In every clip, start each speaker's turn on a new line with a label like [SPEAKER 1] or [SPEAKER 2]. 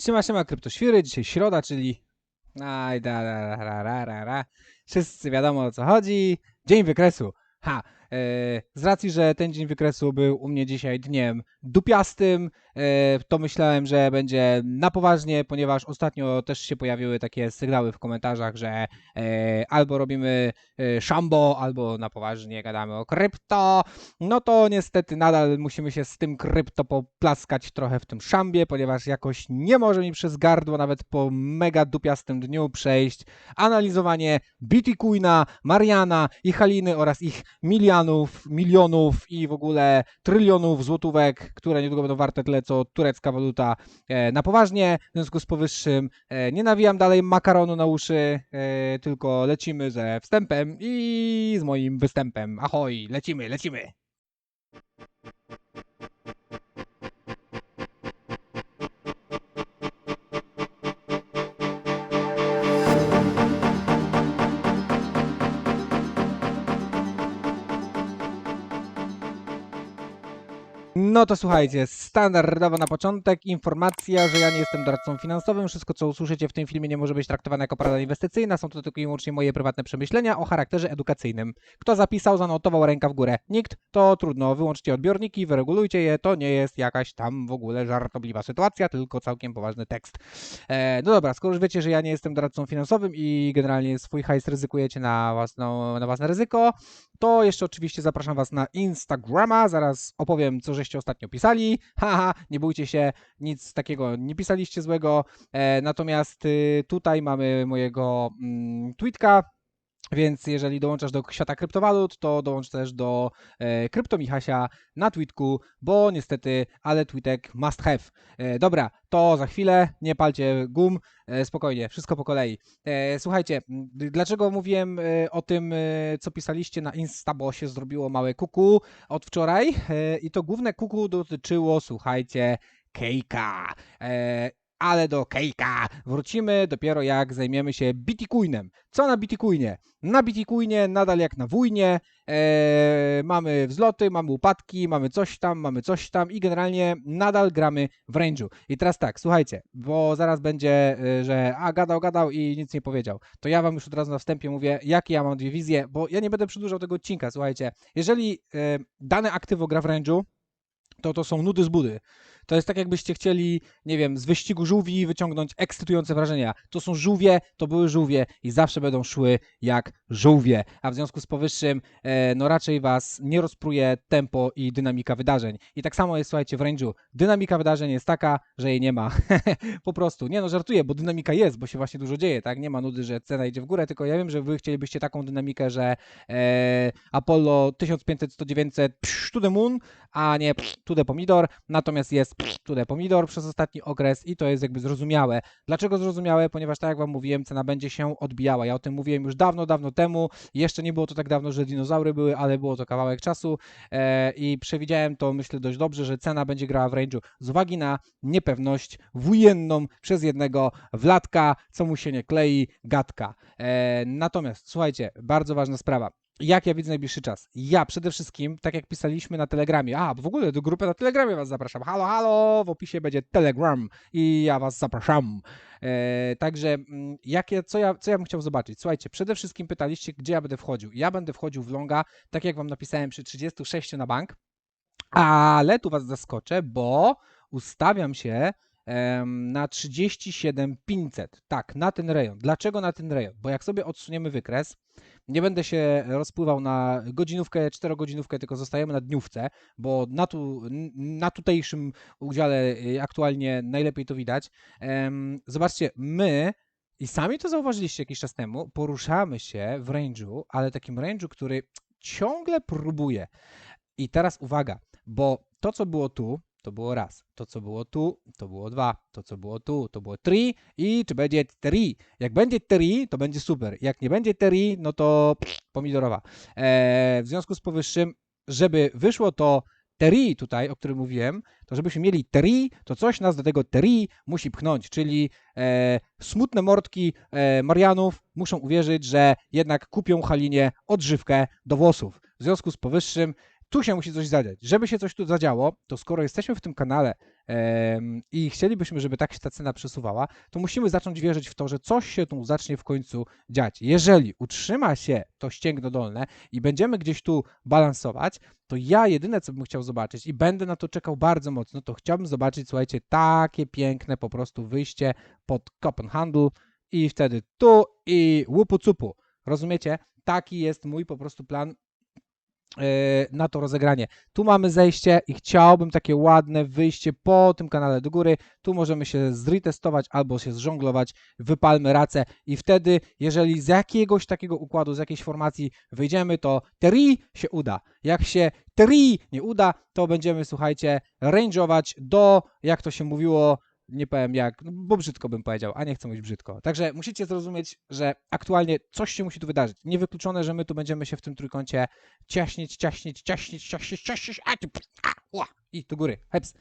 [SPEAKER 1] Siema, siema, kryptoświry. Dzisiaj środa, czyli... Aj, da, da, da, ra, ra, ra. Wszyscy wiadomo o co chodzi. Dzień wykresu. Ha, z racji, że ten dzień wykresu był u mnie dzisiaj dniem dupiastym, e, to myślałem, że będzie na poważnie, ponieważ ostatnio też się pojawiły takie sygnały w komentarzach, że e, albo robimy e, szambo, albo na poważnie gadamy o krypto. No to niestety nadal musimy się z tym krypto poplaskać trochę w tym szambie, ponieważ jakoś nie może mi przez gardło nawet po mega dupiastym dniu przejść analizowanie Bitcoina, Mariana i Haliny oraz ich milionów i w ogóle trylionów złotówek, które niedługo będą warte tyle co turecka waluta e, na poważnie. W związku z powyższym e, nie nawijam dalej makaronu na uszy, e, tylko lecimy ze wstępem i z moim występem. Ahoj, lecimy, lecimy. No to słuchajcie, standardowo na początek informacja, że ja nie jestem doradcą finansowym. Wszystko, co usłyszycie w tym filmie, nie może być traktowane jako porada inwestycyjna. Są to tylko i wyłącznie moje prywatne przemyślenia o charakterze edukacyjnym. Kto zapisał, zanotował ręka w górę. Nikt, to trudno. Wyłączcie odbiorniki, wyregulujcie je. To nie jest jakaś tam w ogóle żartobliwa sytuacja, tylko całkiem poważny tekst. E, no dobra, skoro już wiecie, że ja nie jestem doradcą finansowym i generalnie swój hajs ryzykujecie na, własną, na własne ryzyko, to jeszcze oczywiście zapraszam Was na Instagrama. Zaraz opowiem, co żeście ostatnio pisali. Haha, nie bójcie się, nic takiego nie pisaliście złego. E, natomiast y, tutaj mamy mojego mm, tweetka. Więc jeżeli dołączasz do świata kryptowalut, to dołącz też do e, Kryptomichasia na tweetku, bo niestety, ale tweetek must have. E, dobra, to za chwilę, nie palcie gum, e, spokojnie, wszystko po kolei. E, słuchajcie, dlaczego mówiłem e, o tym, e, co pisaliście na Insta, bo się zrobiło małe kuku od wczoraj e, i to główne kuku dotyczyło, słuchajcie, Kejka. E, ale do Kejka wrócimy dopiero jak zajmiemy się Bitcoinem. Co na Bitcoinie? Na Bitcoinie nadal jak na wujnie. E, mamy wzloty, mamy upadki, mamy coś tam, mamy coś tam i generalnie nadal gramy w range'u. I teraz tak, słuchajcie, bo zaraz będzie, e, że a gadał, gadał i nic nie powiedział. To ja wam już od razu na wstępie mówię, jakie ja mam dwie wizje, bo ja nie będę przedłużał tego odcinka, słuchajcie. Jeżeli e, dane aktywo gra w range'u, to to są nudy z budy. To jest tak, jakbyście chcieli, nie wiem, z wyścigu żółwi wyciągnąć ekscytujące wrażenia. To są żółwie, to były żółwie i zawsze będą szły jak żółwie. A w związku z powyższym, e, no raczej was nie rozpruje tempo i dynamika wydarzeń. I tak samo jest, słuchajcie, w range'u. Dynamika wydarzeń jest taka, że jej nie ma. po prostu. Nie no, żartuję, bo dynamika jest, bo się właśnie dużo dzieje, tak? Nie ma nudy, że cena idzie w górę, tylko ja wiem, że wy chcielibyście taką dynamikę, że e, Apollo 1500, 100, 900, psz, to the moon, a nie psz, to the pomidor, natomiast jest the pomidor przez ostatni okres i to jest jakby zrozumiałe. Dlaczego zrozumiałe? Ponieważ tak jak wam mówiłem, cena będzie się odbijała. Ja o tym mówiłem już dawno, dawno temu. Jeszcze nie było to tak dawno, że dinozaury były, ale było to kawałek czasu e, i przewidziałem to, myślę, dość dobrze, że cena będzie grała w range'u z uwagi na niepewność wojenną przez jednego wlatka, co mu się nie klei, gadka. E, natomiast, słuchajcie, bardzo ważna sprawa. Jak ja widzę najbliższy czas? Ja przede wszystkim, tak jak pisaliśmy na Telegramie, a w ogóle do grupy na Telegramie was zapraszam. Halo, halo, w opisie będzie Telegram i ja was zapraszam. E, także mm, jakie, co, ja, co ja bym chciał zobaczyć? Słuchajcie, przede wszystkim pytaliście, gdzie ja będę wchodził. Ja będę wchodził w longa, tak jak wam napisałem, przy 36 na bank, ale tu was zaskoczę, bo ustawiam się na 37500. Tak, na ten rejon. Dlaczego na ten rejon? Bo jak sobie odsuniemy wykres, nie będę się rozpływał na godzinówkę, czterogodzinówkę, tylko zostajemy na dniówce, bo na, tu, na tutejszym udziale y, aktualnie najlepiej to widać. Zobaczcie, my i sami to zauważyliście jakiś czas temu, poruszamy się w range'u, ale takim range'u, który ciągle próbuje. I teraz uwaga, bo to, co było tu, to było raz. To, co było tu, to było dwa. To, co było tu, to było trzy. I czy będzie three? Jak będzie three, to będzie super. Jak nie będzie three, no to pomidorowa. Eee, w związku z powyższym, żeby wyszło to teri tutaj, o którym mówiłem, to żebyśmy mieli teri, to coś nas do tego teri musi pchnąć, czyli e, smutne mordki e, Marianów muszą uwierzyć, że jednak kupią Halinie odżywkę do włosów. W związku z powyższym tu się musi coś zadziać. Żeby się coś tu zadziało, to skoro jesteśmy w tym kanale i chcielibyśmy, żeby tak się ta cena przesuwała, to musimy zacząć wierzyć w to, że coś się tu zacznie w końcu dziać. Jeżeli utrzyma się to ścięgno dolne i będziemy gdzieś tu balansować, to ja jedyne, co bym chciał zobaczyć i będę na to czekał bardzo mocno, to chciałbym zobaczyć, słuchajcie, takie piękne po prostu wyjście pod Copenhagen i wtedy tu i łupu cupu. Rozumiecie? Taki jest mój po prostu plan na to rozegranie. Tu mamy zejście i chciałbym takie ładne wyjście po tym kanale do góry. Tu możemy się zretestować albo się zżonglować, wypalmy racę i wtedy, jeżeli z jakiegoś takiego układu, z jakiejś formacji wyjdziemy, to teri się uda. Jak się teri nie uda, to będziemy, słuchajcie, range'ować do, jak to się mówiło, nie powiem jak, no bo brzydko bym powiedział, a nie chcę mówić brzydko. Także musicie zrozumieć, że aktualnie coś się musi tu wydarzyć. Niewykluczone, że my tu będziemy się w tym trójkącie ciaśnieć, ciaśnieć, ciaśnieć, ciaśnieć, ciaśnieć, a, a, ła, i do góry, heps.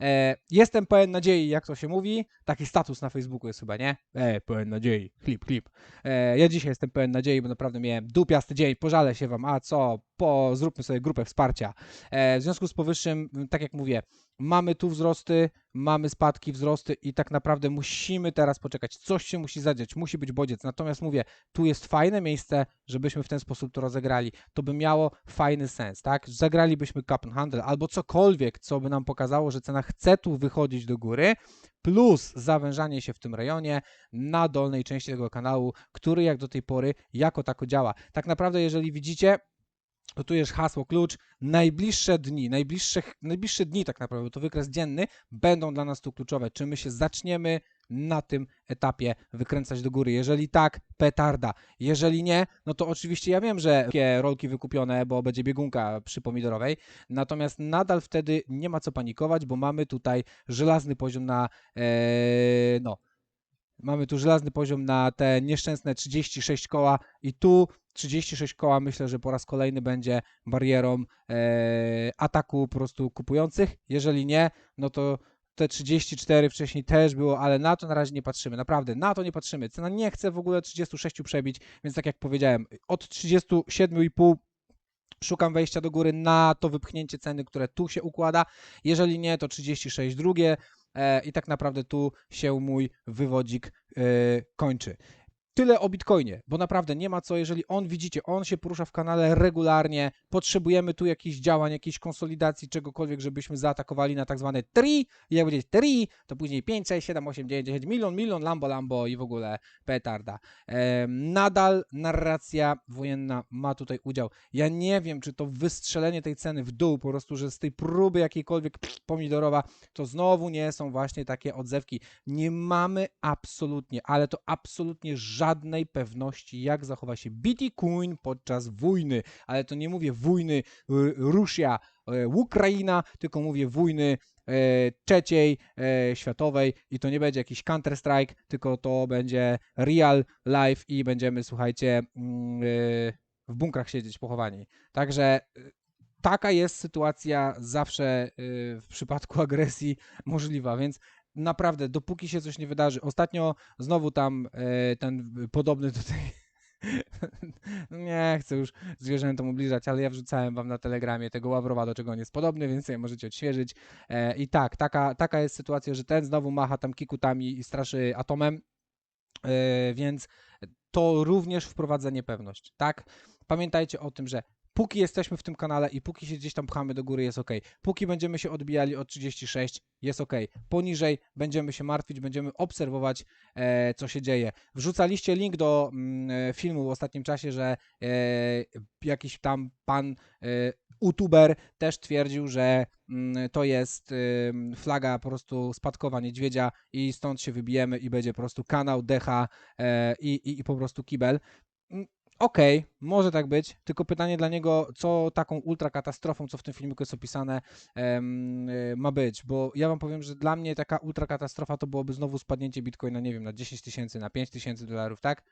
[SPEAKER 1] E, jestem pełen nadziei, jak to się mówi. Taki status na Facebooku jest chyba, nie? E, pełen nadziei, klip, klip. E, ja dzisiaj jestem pełen nadziei, bo naprawdę miałem dupiasty dzień, pożalę się wam, a co, po, zróbmy sobie grupę wsparcia. E, w związku z powyższym, tak jak mówię, mamy tu wzrosty, mamy spadki, wzrosty i tak naprawdę musimy teraz poczekać. Coś się musi zadziać, musi być bodziec. Natomiast mówię, tu jest fajne miejsce, żebyśmy w ten sposób to rozegrali. To by miało fajny sens, tak? Zagralibyśmy cup and handle albo cokolwiek, co by nam pokazało, że cena chce tu wychodzić do góry, plus zawężanie się w tym rejonie na dolnej części tego kanału, który jak do tej pory jako tako działa. Tak naprawdę, jeżeli widzicie, to tu jest hasło klucz. Najbliższe dni, najbliższe, najbliższe dni tak naprawdę, to wykres dzienny, będą dla nas tu kluczowe. Czy my się zaczniemy na tym etapie wykręcać do góry? Jeżeli tak, petarda. Jeżeli nie, no to oczywiście ja wiem, że rolki wykupione, bo będzie biegunka przy pomidorowej, natomiast nadal wtedy nie ma co panikować, bo mamy tutaj żelazny poziom na, e, no, mamy tu żelazny poziom na te nieszczęsne 36 koła i tu 36 koła myślę, że po raz kolejny będzie barierą e, ataku po prostu kupujących. Jeżeli nie, no to te 34 wcześniej też było, ale na to na razie nie patrzymy. Naprawdę, na to nie patrzymy. Cena nie chce w ogóle 36 przebić, więc tak jak powiedziałem, od 37,5 szukam wejścia do góry na to wypchnięcie ceny, które tu się układa. Jeżeli nie, to 36 drugie e, i tak naprawdę tu się mój wywodzik e, kończy. Tyle o Bitcoinie, bo naprawdę nie ma co, jeżeli on, widzicie, on się porusza w kanale regularnie, potrzebujemy tu jakichś działań, jakiejś konsolidacji, czegokolwiek, żebyśmy zaatakowali na tak zwane 3 i jak będzie 3, to później 5, 6, 7, 8, 9, 10, milion, milion, lambo, lambo i w ogóle petarda. Nadal narracja wojenna ma tutaj udział. Ja nie wiem, czy to wystrzelenie tej ceny w dół, po prostu, że z tej próby jakiejkolwiek pomidorowa, to znowu nie są właśnie takie odzewki. Nie mamy absolutnie, ale to absolutnie żadnej pewności, jak zachowa się Bitcoin podczas wojny. Ale to nie mówię wojny y, Rusja, y, Ukraina, tylko mówię wojny e, trzeciej światowej i to nie będzie jakiś Counter-Strike, tylko to będzie real life i będziemy, słuchajcie, mm, w bunkrach siedzieć pochowani. Także taka jest sytuacja zawsze w przypadku agresji możliwa, więc naprawdę, dopóki się coś nie wydarzy. Ostatnio znowu tam e, ten podobny do tej. nie chcę już zwierzętom ubliżać, ale ja wrzucałem wam na telegramie tego Ławrowa, do czego on jest podobny, więc sobie możecie odświeżyć. E, I tak, taka, taka jest sytuacja, że ten znowu macha tam kikutami i straszy atomem, e, więc to również wprowadza niepewność, tak? Pamiętajcie o tym, że póki jesteśmy w tym kanale i póki się gdzieś tam pchamy do góry, jest ok. Póki będziemy się odbijali od 36, jest ok. Poniżej będziemy się martwić, będziemy obserwować, e, co się dzieje. Wrzucaliście link do mm, e, filmu w ostatnim czasie, że e, jakiś tam pan e, youtuber też twierdził, że mm, to jest ym, flaga po prostu spadkowa niedźwiedzia i stąd się wybijemy i będzie po prostu kanał, decha e, i, i, i po prostu kibel. Okej, może tak być, tylko pytanie dla niego, co taką ultrakatastrofą, co w tym filmiku jest opisane, em, y, ma być, bo ja wam powiem, że dla mnie taka ultrakatastrofa to byłoby znowu spadnięcie bitcoina, nie wiem, na 10 tysięcy, na 5 tysięcy dolarów, tak?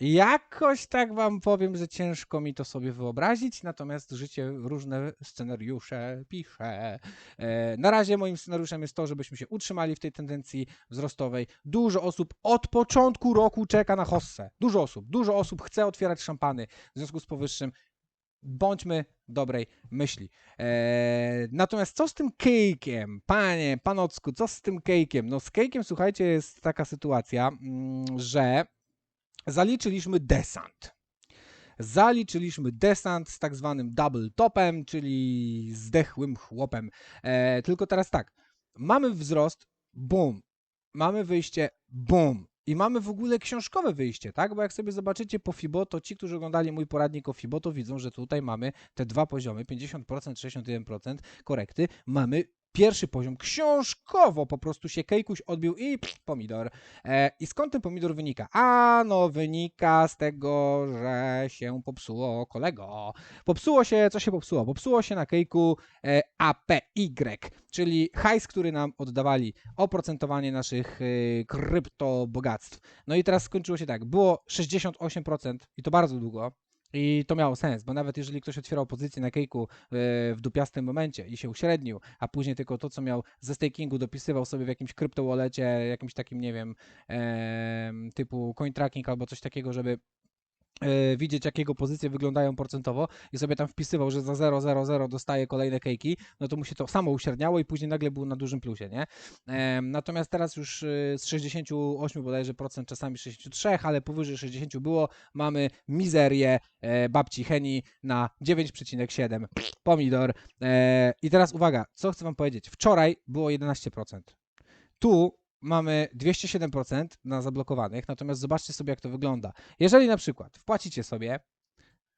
[SPEAKER 1] Jakoś tak wam powiem, że ciężko mi to sobie wyobrazić, natomiast życie różne scenariusze pisze. E, na razie moim scenariuszem jest to, żebyśmy się utrzymali w tej tendencji wzrostowej. Dużo osób od początku roku czeka na hossę. Dużo osób, dużo osób chce otwierać szampany. W związku z powyższym bądźmy dobrej myśli. Eee, natomiast co z tym cake'iem? Panie, panocku, co z tym cake'iem? No z cake'iem, słuchajcie, jest taka sytuacja, mm, że zaliczyliśmy desant. Zaliczyliśmy desant z tak zwanym double topem, czyli zdechłym chłopem. E, tylko teraz tak, mamy wzrost, boom, mamy wyjście, boom. I mamy w ogóle książkowe wyjście, tak? Bo jak sobie zobaczycie po FIBO, to ci, którzy oglądali mój poradnik o FIBO, to widzą, że tutaj mamy te dwa poziomy, 50%, 61% korekty. Mamy pierwszy poziom książkowo, po prostu się kejkuś odbił i pomidor. E, I skąd ten pomidor wynika? A no, wynika z tego, że się popsuło kolego. Popsuło się, co się popsuło? Popsuło się na kejku e, APY, czyli hajs, który nam oddawali, oprocentowanie naszych e, kryptobogactw. No i teraz skończyło się tak, było 68% i to bardzo długo. I to miało sens, bo nawet jeżeli ktoś otwierał pozycję na kejku e, w dupiastym momencie i się uśrednił, a później tylko to, co miał ze stakingu, dopisywał sobie w jakimś kryptowalecie, jakimś takim, nie wiem, em, typu coin tracking albo coś takiego, żeby widzieć, jakiego pozycje wyglądają procentowo i sobie tam wpisywał, że za 0,00 dostaje kolejne kejki, no to mu się to samo uśredniało i później nagle był na dużym plusie, nie? Natomiast teraz już y, z 68 bodajże procent, czasami 63, ale powyżej 60 było, mamy mizerię e, babci Heni na 9,7 pomidor. E, I teraz uwaga, co chcę wam powiedzieć. Wczoraj było 11%. Tu mamy 207% na zablokowanych, natomiast zobaczcie sobie, jak to wygląda. Jeżeli na przykład wpłacicie sobie,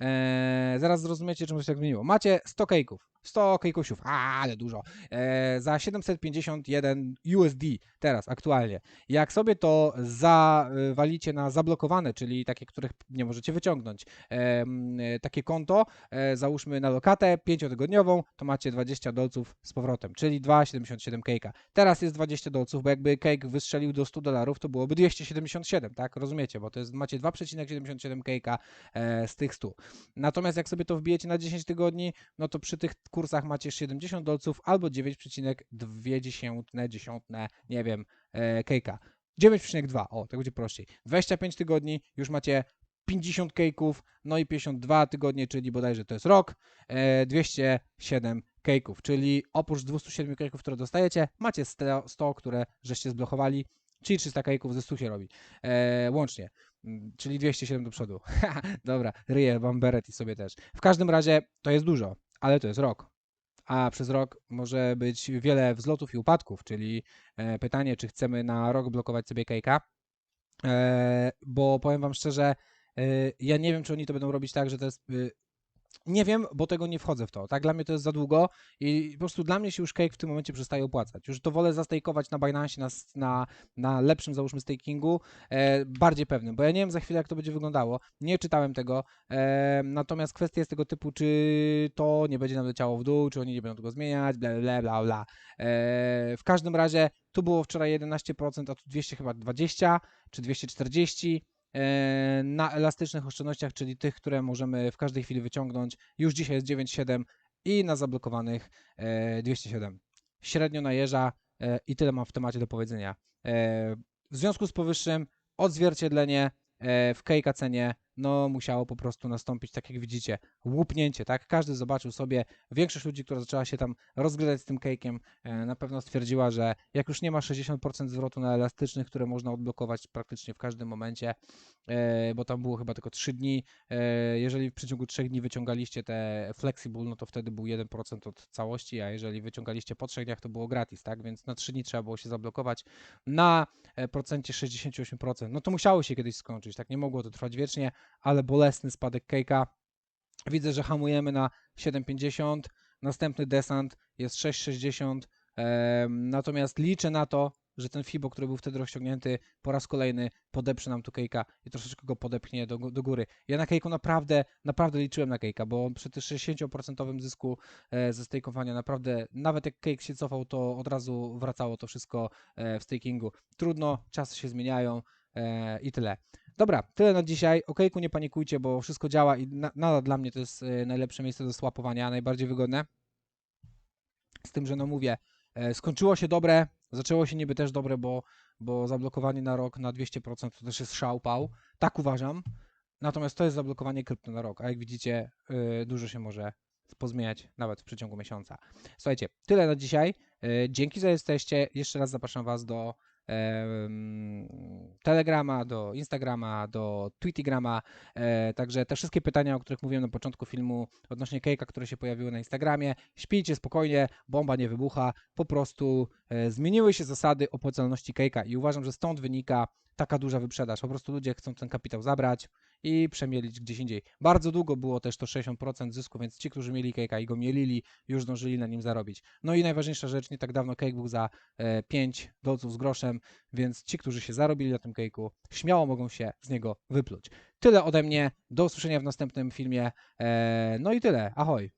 [SPEAKER 1] e, zaraz zrozumiecie, czemu się tak zmieniło. Macie 100 kejków, 100 kejkusiów, a, ale dużo, e, za 751 USD teraz, aktualnie. Jak sobie to zawalicie na zablokowane, czyli takie, których nie możecie wyciągnąć, em, e, takie konto, e, załóżmy na lokatę 5-tygodniową, to macie 20 dolców z powrotem, czyli 2,77 kejka. Teraz jest 20 dolców, bo jakby cake wystrzelił do 100 dolarów, to byłoby 277, tak? Rozumiecie, bo to jest, macie 2,77 kejka e, z tych 100. Natomiast jak sobie to wbijecie na 10 tygodni, no to przy tych kursach macie 70 dolców albo 9,2 dziesiątne, nie wiem, e, kejka. 9,2, o, tak będzie prościej. 25 tygodni, już macie 50 kejków, no i 52 tygodnie, czyli bodajże to jest rok, e, 207 kejków, czyli oprócz 207 kejków, które dostajecie, macie 100, 100 które żeście zblokowali, czyli 300 kejków ze 100 się robi, e, łącznie, czyli 207 do przodu. Dobra, ryję wam beret i sobie też. W każdym razie to jest dużo, ale to jest rok. A przez rok może być wiele wzlotów i upadków, czyli e, pytanie, czy chcemy na rok blokować sobie kejka. E, bo powiem wam szczerze, e, ja nie wiem, czy oni to będą robić tak, że to jest. Nie wiem, bo tego nie wchodzę w to. Tak, dla mnie to jest za długo i po prostu dla mnie się już cake w tym momencie przestaje opłacać. Już to wolę zastejkować na Binance, na, na, na lepszym, załóżmy, stakingu, e, bardziej pewnym, bo ja nie wiem za chwilę, jak to będzie wyglądało. Nie czytałem tego. E, natomiast kwestia jest tego typu, czy to nie będzie nam leciało w dół, czy oni nie będą tego zmieniać, bla, bla, bla, bla. E, w każdym razie tu było wczoraj 11%, a tu 200 chyba 20 czy 240 e, na elastycznych oszczędnościach, czyli tych, które możemy w każdej chwili wyciągnąć. Już dzisiaj jest 9,7 i na zablokowanych e, 207. Średnio na jeża e, i tyle mam w temacie do powiedzenia. E, w związku z powyższym odzwierciedlenie e, w kejka cenie no musiało po prostu nastąpić, tak jak widzicie, łupnięcie, tak? Każdy zobaczył sobie, większość ludzi, która zaczęła się tam rozglądać z tym kejkiem, e, na pewno stwierdziła, że jak już nie ma 60% zwrotu na elastycznych, które można odblokować praktycznie w każdym momencie, e, bo tam było chyba tylko 3 dni, e, jeżeli w przeciągu 3 dni wyciągaliście te flexible, no to wtedy był 1% od całości, a jeżeli wyciągaliście po 3 dniach, to było gratis, tak? Więc na 3 dni trzeba było się zablokować na procencie 68%. No to musiało się kiedyś skończyć, tak? Nie mogło to trwać wiecznie, ale bolesny spadek Kejka. Widzę, że hamujemy na 7,50. Następny desant jest 6,60. em, Natomiast liczę na to, że ten FIBO, który był wtedy rozciągnięty, po raz kolejny podeprze nam tu Kejka i troszeczkę go podepchnie do, do góry. Ja na Kejku naprawdę, naprawdę liczyłem na Kejka, bo przy tym 60% zysku e, ze stakeowania naprawdę, nawet jak Kejk się cofał, to od razu wracało to wszystko e, w stakingu. Trudno, czasy się zmieniają e, i tyle. Dobra, tyle na dzisiaj. O Kejku nie panikujcie, bo wszystko działa i na, nadal dla mnie to jest e, najlepsze miejsce do słapowania, najbardziej wygodne. Z tym, że no mówię, e, skończyło się dobre, zaczęło się niby też dobre, bo, bo zablokowanie na rok na 200% to też jest szałpał. Tak uważam. Natomiast to jest zablokowanie krypto na rok, a jak widzicie, yy, dużo się może pozmieniać nawet w przeciągu miesiąca. Słuchajcie, tyle na dzisiaj. Dzięki, że jesteście. Jeszcze raz zapraszam Was do Telegrama, do Instagrama, do Twittigrama. E, także te wszystkie pytania, o których mówiłem na początku filmu odnośnie Kejka, które się pojawiły na Instagramie, śpijcie spokojnie, bomba nie wybucha. Po prostu e, zmieniły się zasady opłacalności Kejka i uważam, że stąd wynika taka duża wyprzedaż. Po prostu ludzie chcą ten kapitał zabrać i przemielić gdzieś indziej. Bardzo długo było też to 60% zysku, więc ci, którzy mieli Kejka i go mielili, już zdążyli na nim zarobić. No i najważniejsza rzecz, nie tak dawno Cake był za e, 5 dolców z groszem, więc ci, którzy się zarobili na tym Cake'u, śmiało mogą się z niego wypluć. Tyle ode mnie, do usłyszenia w następnym filmie. E, no i tyle, ahoj!